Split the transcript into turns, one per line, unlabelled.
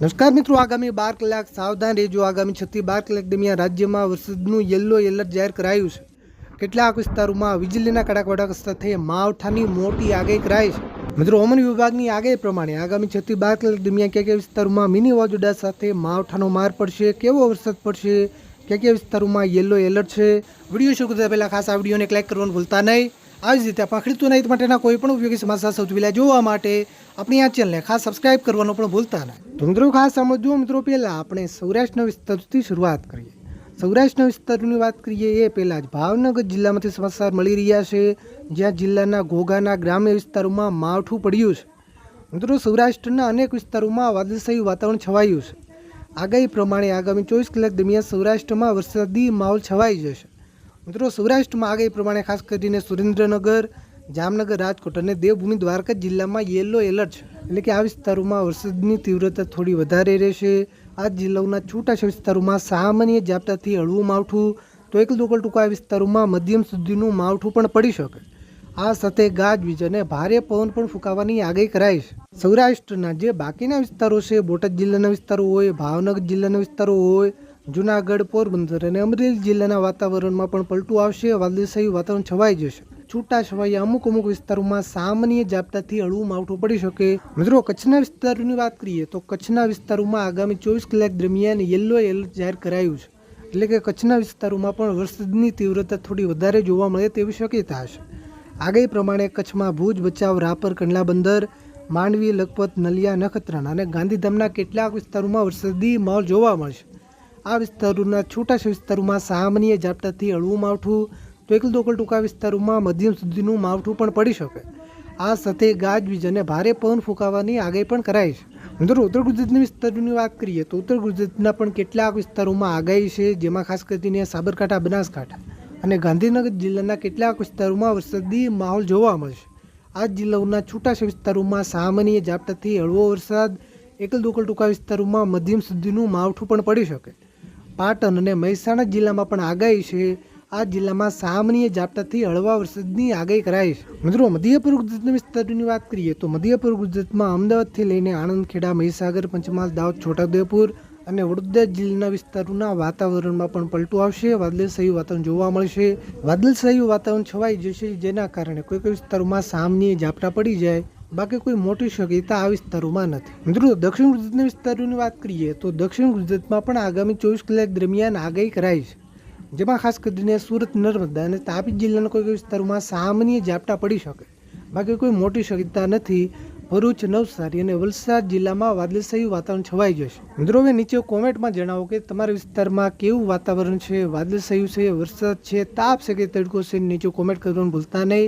નમસ્કાર મિત્રો, આગામી બાર કલાક સાવધાન રહેજો. આગામી છથી બાર કલાક દરમિયાન રાજ્યમાં વરસાદનું યલો એલર્ટ જાહેર કરાયું છે. કેટલાક વિસ્તારોમાં વીજળીના કડાકવાડા સાથે માવઠાની મોટી આગાહી કરાઈ છે. મિત્રો, હવામાન વિભાગની આગાહી પ્રમાણે આગામી છથી બાર કલાક દરમિયાન કયા કયા વિસ્તારોમાં મિની વાજોડા સાથે માવઠાનો માર પડશે, કેવો વરસાદ પડશે, કયા કયા વિસ્તારોમાં યલો એલર્ટ છે? વીડિયો શરૂ કરતા પહેલાં ખાસ આ વિડીયોને ક્લિક કરવાનું ભૂલતા નહીં. આવી જ રીતે આપણા ખેડૂતોના હિત માટેના કોઈ પણ ઉપયોગી સમાચાર સૌથી પહેલાં જોવા માટે આપણી આ ચેનલને ખાસ સબસ્ક્રાઇબ કરવાનું પણ ભૂલતા નહીં. તો ખાસ સમજો મિત્રો પહેલાં આપણે સૌરાષ્ટ્રના વિસ્તારથી શરૂઆત કરીએ. સૌરાષ્ટ્રના વિસ્તારની વાત કરીએ એ પહેલાં જ ભાવનગર જિલ્લામાંથી સમાચાર મળી રહ્યા છે, જ્યાં જિલ્લાના ઘોઘાના ગ્રામ્ય વિસ્તારોમાં માવઠું પડ્યું છે. મિત્રો સૌરાષ્ટ્રના અનેક વિસ્તારોમાં વાદળશાહી વાતાવરણ છવાયું છે. આગાહી પ્રમાણે આગામી ચોવીસ કલાક દરમિયાન સૌરાષ્ટ્રમાં વરસાદી માહોલ છવાઈ જશે. મિત્રો, સૌરાષ્ટ્રમાં આગળ પ્રમાણે ખાસ કરીને સુરેન્દ્રનગર, જામનગર, રાજકોટ અને દેવભૂમિ દ્વારકા જિલ્લામાં યેલો એલર્ટ એટલે કે આ વિસ્તારોમાં વરસાદની તીવ્રતા થોડી વધારે રહેશે. આ જિલ્લાઓના છૂટાછા વિસ્તારોમાં સામાન્ય ઝાપટાથી હળવું માવઠું, તો એક લોકલ ટૂંકા વિસ્તારોમાં મધ્યમ સુધીનું માવઠું પણ પડી શકે. આ સાથે ગાજવીજ અને ભારે પવન પણ ફૂંકાવાની આગાહી કરાઈ છે. સૌરાષ્ટ્રના જે બાકીના વિસ્તારો છે, બોટાદ જિલ્લાના વિસ્તારો હોય, ભાવનગર જિલ્લાના વિસ્તારો હોય જુનાગઢ, પોરબંદર અને અમરેલી જિલ્લાના વાતાવરણમાં પણ પલટું આવશે. વાદળશાહી વાતાવરણ છવાઈ જશે. છૂટા છવાયા અમુક અમુક વિસ્તારોમાં સામાન્ય ઝાપટાથી હળવું માવઠું પડી શકે. મિત્રો, કચ્છના વિસ્તારોની વાત કરીએ તો કચ્છના વિસ્તારોમાં આગામી ચોવીસ કલાક દરમિયાન યલો એલર્ટ જાહેર કરાયું છે. એટલે કે કચ્છના વિસ્તારોમાં પણ વરસાદની તીવ્રતા થોડી વધારે જોવા મળે તેવી શક્યતા હશે. આગાહી પ્રમાણે કચ્છમાં ભુજ બચાવ રાપર કંડલા બંદર માંડવી, લખપત, નલિયા, નખત્રાણા અને ગાંધીધામના કેટલાક વિસ્તારોમાં વરસાદી માહોલ જોવા મળશે. આ વિસ્તારોના છૂટા વિસ્તારોમાં સામાન્ય ઝાપટાથી હળવું માવઠું તો એકલ દોકલ ટૂંકા વિસ્તારોમાં મધ્યમ સુધીનું માવઠું પણ પડી શકે. આ સાથે ગાજવીજ અને ભારે પવન ફૂંકાવાની આગાહી પણ કરાઈ છે. મિત્રો ઉત્તર ગુજરાતના વિસ્તારોની વાત કરીએ તો ઉત્તર ગુજરાતના પણ કેટલાક વિસ્તારોમાં આગાહી છે, જેમાં ખાસ કરીને સાબરકાંઠા, બનાસકાંઠા અને ગાંધીનગર જિલ્લાના કેટલાક વિસ્તારોમાં વરસાદી માહોલ જોવા મળશે આ જિલ્લાઓના છૂટાછા વિસ્તારોમાં સામાન્ય ઝાપટાથી હળવો વરસાદ એકલ દોકલ ટૂંકા વિસ્તારોમાં મધ્યમ સુધીનું માવઠું પણ પડી શકે. પાટણ અને મહેસાણા જિલ્લામાં પણ આગાહી છે. આ જિલ્લામાં સામાન્ય ઝાપટાથી હળવા વરસાદની આગાહી કરાઈ છે. મિત્રો, મધ્યપૂર્વ ગુજરાતના વિસ્તારોની વાત કરીએ તો મધ્યપૂર્વ ગુજરાતમાં અમદાવાદથી લઈને આણંદ ખેડા મહીસાગર, પંચમહાલ, દાહોદ, છોટાઉદેપુર અને વડોદરા જિલ્લાના વિસ્તારોના વાતાવરણમાં પણ પલટું આવશે. વાદળશાહી વાતાવરણ જોવા મળશે. વાદળશાહી વાતાવરણ છવાઈ જશે, જેના કારણે કોઈ કોઈ વિસ્તારોમાં સામાન્ય ઝાપટા પડી જાય. બાકી કોઈ મોટી શક્યતા આ વિસ્તારોમાં નથી. મિત્રો, દક્ષિણ ગુજરાતના વિસ્તારોની વાત કરીએ તો દક્ષિણ ગુજરાતમાં પણ આગામી ચોવીસ કલાક દરમિયાન આગાહી કરાઈ છે. જેમાં ખાસ કરીને સુરત, નર્મદા અને તાપી જિલ્લાના કોઈ વિસ્તારોમાં સામાન્ય ઝાપટા પડી શકે. બાકી કોઈ મોટી શક્યતા નથી. ભરૂચ, નવસારી અને વલસાડ જિલ્લામાં વાદળશાહી વાતાવરણ છવાઈ જશે. મિત્રો, હવે નીચે કોમેન્ટમાં જણાવો કે તમારા વિસ્તારમાં કેવું વાતાવરણ છે? વાદળશાહી છે? વરસાદ છે? તાપ છે કે તડકો છે? નીચે કોમેન્ટ કરવાનું ભૂલતા નહીં.